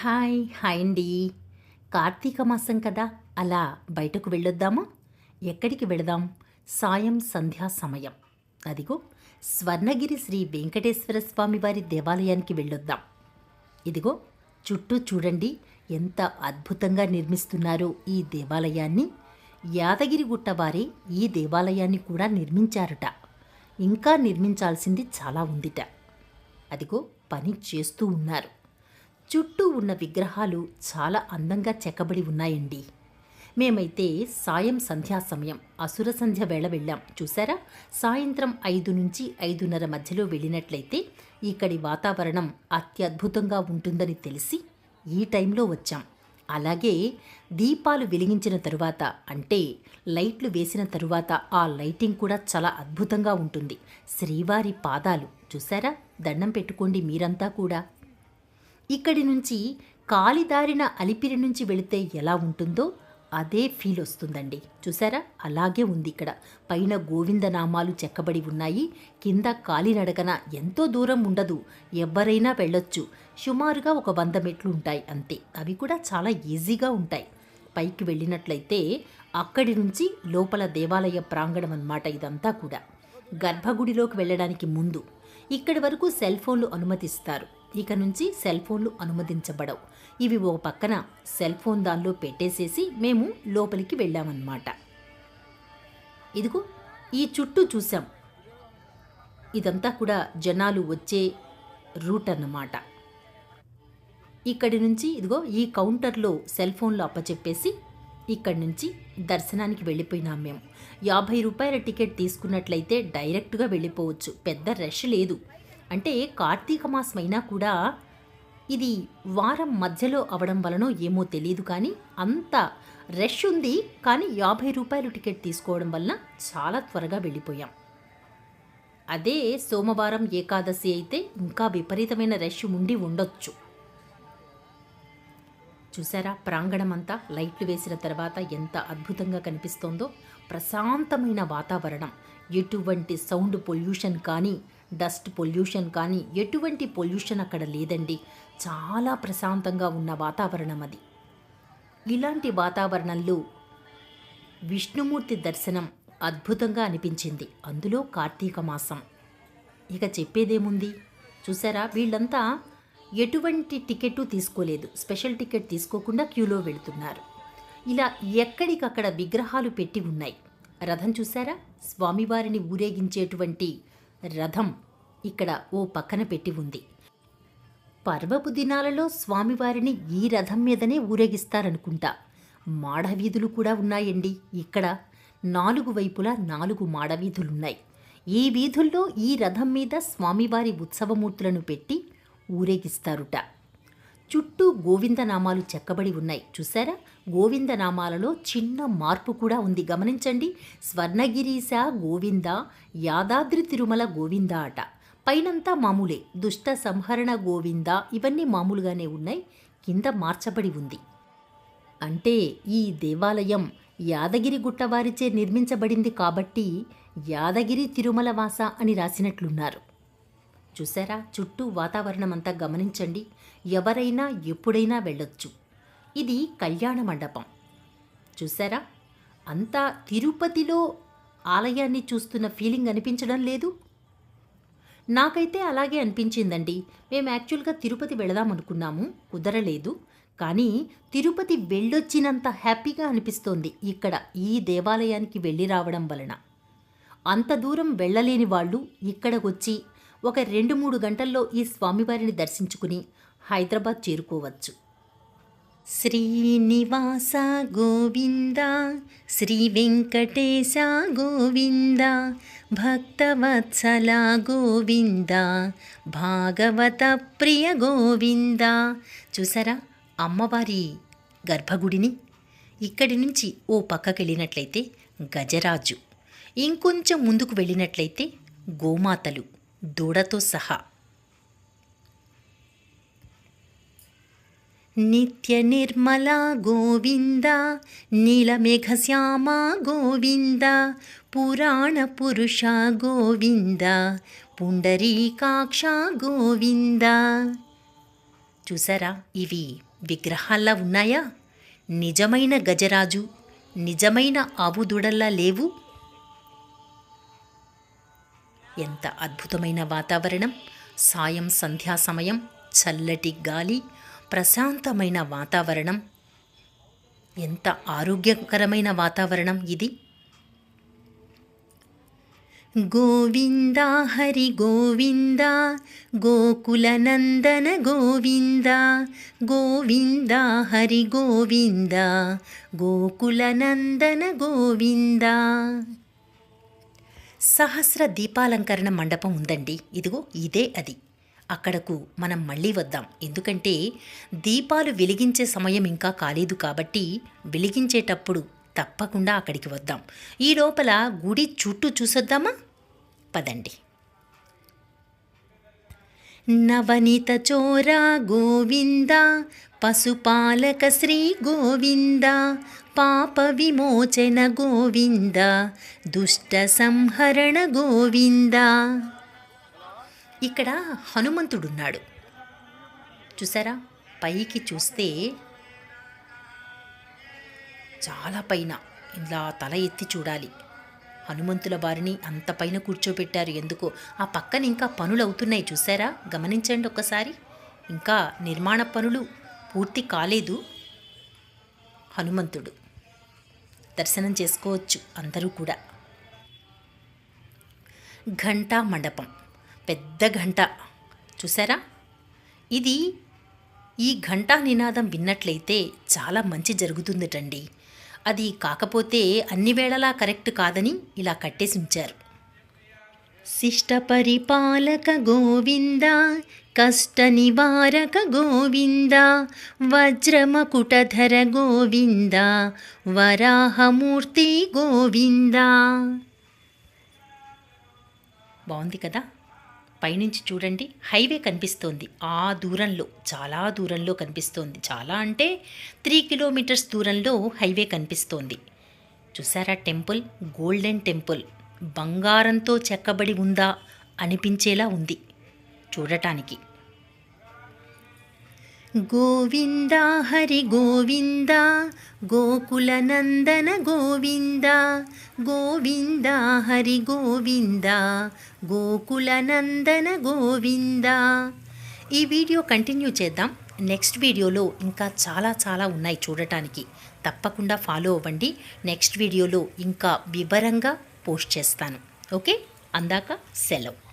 Hi hi అండి. కార్తీక మాసం కదా అలా బయటకు వెళ్ళొద్దామా? ఎక్కడికి వెళదాం? సాయం సంధ్యా సమయం. అదిగో స్వర్ణగిరి శ్రీ వెంకటేశ్వర స్వామి వారి దేవాలయానికి వెళ్ళొద్దాం. ఇదిగో చుట్టూ చూడండి ఎంత అద్భుతంగా నిర్మిస్తున్నారు ఈ దేవాలయాన్ని. యాదగిరిగుట్ట వారే ఈ దేవాలయాన్ని కూడా నిర్మించారట. ఇంకా నిర్మించాల్సింది చాలా ఉందిట. అదిగో పని చేస్తూ ఉన్నారు. చుట్టూ ఉన్న విగ్రహాలు చాలా అందంగా చెక్కబడి ఉన్నాయండి. మేమైతే సాయం సంధ్యా సమయం అసుర సంధ్య వేళ వెళ్ళాం. చూసారా సాయంత్రం ఐదు నుంచి ఐదున్నర మధ్యలో వెళ్ళినట్లయితే ఇక్కడి వాతావరణం అత్యద్భుతంగా ఉంటుందని తెలిసి ఈ టైంలో వచ్చాం. అలాగే దీపాలు వెలిగించిన తరువాత అంటే లైట్లు వేసిన తరువాత ఆ లైటింగ్ కూడా చాలా అద్భుతంగా ఉంటుంది. శ్రీవారి పాదాలు చూసారా దండం పెట్టుకోండి మీరంతా కూడా. ఇక్కడి నుంచి కాలిదారిన అలిపిరి నుంచి వెళితే ఎలా ఉంటుందో అదే ఫీల్ వస్తుందండి. చూసారా? అలాగే ఉంది ఇక్కడ. పైన గోవిందనామాలు చెక్కబడి ఉన్నాయి. కింద కాలినడకన ఎంతో దూరం ఉండదు. ఎవరైనా వెళ్ళొచ్చు. సుమారుగా ఒక వంద మెట్లు ఉంటాయి అంతే. అవి కూడా చాలా ఈజీగా ఉంటాయి. పైకి వెళ్ళినట్లయితే అక్కడి నుంచి లోపల దేవాలయ ప్రాంగణం అన్నమాట ఇదంతా కూడా. గర్భగుడిలోకి వెళ్ళడానికి ముందు. ఇక్కడి వరకు సెల్ ఫోన్లు అనుమతిస్తారు. ఇక నుంచి సెల్ ఫోన్లు అనుమతించబడవు. ఇవి ఒక పక్కన సెల్ ఫోన్ దానిలో పెట్టేసేసి మేము లోపలికి వెళ్ళామన్నమాట. ఇదిగో ఈ చుట్టూ చూసాం ఇదంతా కూడా జనాలు వచ్చే రూట్ అన్నమాట. ఇక్కడి నుంచి ఇదిగో ఈ కౌంటర్లో సెల్ ఫోన్లు అప్పచెప్పేసి ఇక్కడి నుంచి దర్శనానికి వెళ్ళిపోయినాం మేము. యాభై రూపాయల టికెట్ తీసుకున్నట్లయితే డైరెక్ట్గా వెళ్ళిపోవచ్చు. పెద్ద రష్ లేదు. అంటే కార్తీక మాసం అయినా కూడా ఇది వారం మధ్యలో అవడం వలనో ఏమో తెలియదు కానీ అంత రష్ ఉంది. కానీ యాభై రూపాయలు టికెట్ తీసుకోవడం వలన చాలా త్వరగా వెళ్ళిపోయాం. అదే సోమవారం ఏకాదశి అయితే ఇంకా విపరీతమైన రష్ ఉండి ఉండొచ్చు. చూసారా? ప్రాంగణం అంతా లైట్లు వేసిన తర్వాత ఎంత అద్భుతంగా కనిపిస్తోందో. ప్రశాంతమైన వాతావరణం. ఎటువంటి సౌండ్ పొల్యూషన్ కానీ డస్ట్ పొల్యూషన్ కానీ ఎటువంటి పొల్యూషన్ అక్కడ లేదండి. చాలా ప్రశాంతంగా ఉన్న వాతావరణం అది. ఇలాంటి వాతావరణంలో విష్ణుమూర్తి దర్శనం అద్భుతంగా అనిపించింది. అందులో కార్తీక మాసం. ఇక చెప్పేదేముంది? చూసారా? వీళ్ళంతా ఎటువంటి టికెట్ తీసుకోలేదు. స్పెషల్ టికెట్ తీసుకోకుండా క్యూలో వెళుతున్నారు. ఇలా ఎక్కడికక్కడ విగ్రహాలు పెట్టి ఉన్నాయి. రథం చూసారా? స్వామివారిని ఊరేగించేటువంటి రథం ఇక్కడ ఓ పక్కన పెట్టి ఉంది. పర్వపు దినాలలో స్వామివారిని ఈ రథం మీదనే ఊరేగిస్తారనుకుంటా. మాడవీధులు కూడా ఉన్నాయండి ఇక్కడ. నాలుగు వైపులా నాలుగు మాడవీధులున్నాయి. ఈ వీధుల్లో ఈ రథం మీద స్వామివారి ఉత్సవమూర్తులను పెట్టి ఊరేగిస్తారుట. చుట్టూ గోవిందనామాలు చెక్కబడి ఉన్నాయి. చూసారా గోవిందనామాలలో చిన్న మార్పు కూడా ఉంది. గమనించండి. స్వర్ణగిరీశ గోవింద యాదాద్రి తిరుమల గోవింద అట. పైనంతా మామూలే. దుష్ట సంహరణ గోవింద ఇవన్నీ మామూలుగానే ఉన్నాయి. కింద మార్చబడి ఉంది. అంటే ఈ దేవాలయం యాదగిరి గుట్టవారిచే నిర్మించబడింది కాబట్టి యాదగిరి తిరుమల వాస అని రాసినట్లున్నారు. చూసారా చుట్టూ వాతావరణం అంతా గమనించండి. ఎవరైనా ఎప్పుడైనా వెళ్ళొచ్చు. ఇది కళ్యాణ మండపం. చూసారా అంతా తిరుపతిలో ఆలయాన్ని చూస్తున్న ఫీలింగ్ అనిపించడం లేదు. నాకైతే అలాగే అనిపించిందండి. మేము యాక్చువల్గా తిరుపతి వెళదాం అనుకున్నాము కుదరలేదు. కానీ తిరుపతి వెళ్ళొచ్చినంత హ్యాపీగా అనిపిస్తోంది ఇక్కడ ఈ దేవాలయానికి వెళ్ళి రావడం వలన. అంత దూరం వెళ్ళలేని వాళ్ళు ఇక్కడకొచ్చి ఒక రెండు మూడు గంటల్లో ఈ స్వామివారిని దర్శించుకుని హైదరాబాద్ చేరుకోవచ్చు. శ్రీనివాస గోవింద శ్రీ వెంకటేశ గోవింద భక్తవత్సల గోవింద భాగవత ప్రియ గోవింద. చూసారా అమ్మవారి గర్భగుడిని? ఇక్కడి నుంచి ఓ పక్కకి వెళ్ళినట్లయితే గజరాజు. ఇంకొంచెం ముందుకు వెళ్ళినట్లయితే గోమాతలు. దూడతో సహా. నిత్య నిర్మల గోవింద నీలమేఘశ్యామ గోవింద పురాణ పురుష గోవింద పుండరీకాక్ష గోవింద. చూసారా? ఇవి విగ్రహాల్లా ఉన్నాయా? నిజమైన గజరాజు నిజమైన ఆవుదూడల్లా లేవు? ఎంత అద్భుతమైన వాతావరణం. సాయం సంధ్యా సమయం చల్లటి గాలి ప్రశాంతమైన వాతావరణం. ఎంత ఆరోగ్యకరమైన వాతావరణం ఇది. గోవింద హరి గోవింద గోకులనందన గోవింద గోవింద హరి గోవింద గోకులనందన గోవింద. సహస్ర దీపాలంకరణ మండపం ఉందండి. ఇదిగో ఇదే అది. అక్కడకు మనం మళ్ళీ వద్దాం. ఎందుకంటే దీపాలు వెలిగించే సమయం ఇంకా కాలేదు కాబట్టి వెలిగించేటప్పుడు తప్పకుండా అక్కడికి వద్దాం. ఈ లోపల గుడి చుట్టూ చూసొద్దామా? పదండి. నవనీత చోరా గోవింద పశుపాలక శ్రీ గోవింద పాప విమోచన గోవింద దుష్ట సంహరణ గోవింద. ఇక్కడ హనుమంతుడున్నాడు. చూసారా? పైకి చూస్తే చాలా పైన. ఇలా తల ఎత్తి చూడాలి. హనుమంతుల వారిని అంత పైన కూర్చోబెట్టారు ఎందుకో. ఆ పక్కన ఇంకా పనులు అవుతున్నాయి చూసారా గమనించండి ఒక్కసారి. ఇంకా నిర్మాణ పనులు పూర్తి కాలేదు. హనుమంతుడు దర్శనం చేసుకోవచ్చు అందరూ కూడా. ఘంటా మండపం. పెద్ద ఘంట. చూసారా ఇది ఈ ఘంటా నినాదం విన్నట్లయితే చాలా మంచి జరుగుతుందటండి. అది కాకపోతే అన్ని వేళలా కరెక్ట్ కాదని ఇలా కట్టేసి ఉంచారు శిష్ట పరిపాలక గోవింద కష్ట నివారక గోవింద వజ్రమకుటధర గోవింద వరాహమూర్తి గోవింద. బాగుంది కదా? పైనుంచి చూడండి హైవే కనిపిస్తోంది. ఆ దూరంలో చాలా దూరంలో కనిపిస్తోంది. చాలా అంటే త్రీ కిలోమీటర్స్ దూరంలో హైవే కనిపిస్తోంది. చూసారా టెంపుల్? Golden temple. బంగారంతో చెక్కబడి ఉందా? అనిపించేలా ఉంది. చూడటానికి. గోవింద హరి గోవింద గోకులనందన గోవింద గోవింద హరి గోవింద గోకులనందన గోవింద. ఈ వీడియో కంటిన్యూ చేద్దాం. నెక్స్ట్ వీడియోలో ఇంకా చాలా చాలా ఉన్నాయి చూడటానికి. తప్పకుండా ఫాలో అవ్వండి. నెక్స్ట్ వీడియోలో ఇంకా వివరంగా పోస్ట్ చేస్తాను. ఓకే? అందాక సెలవు.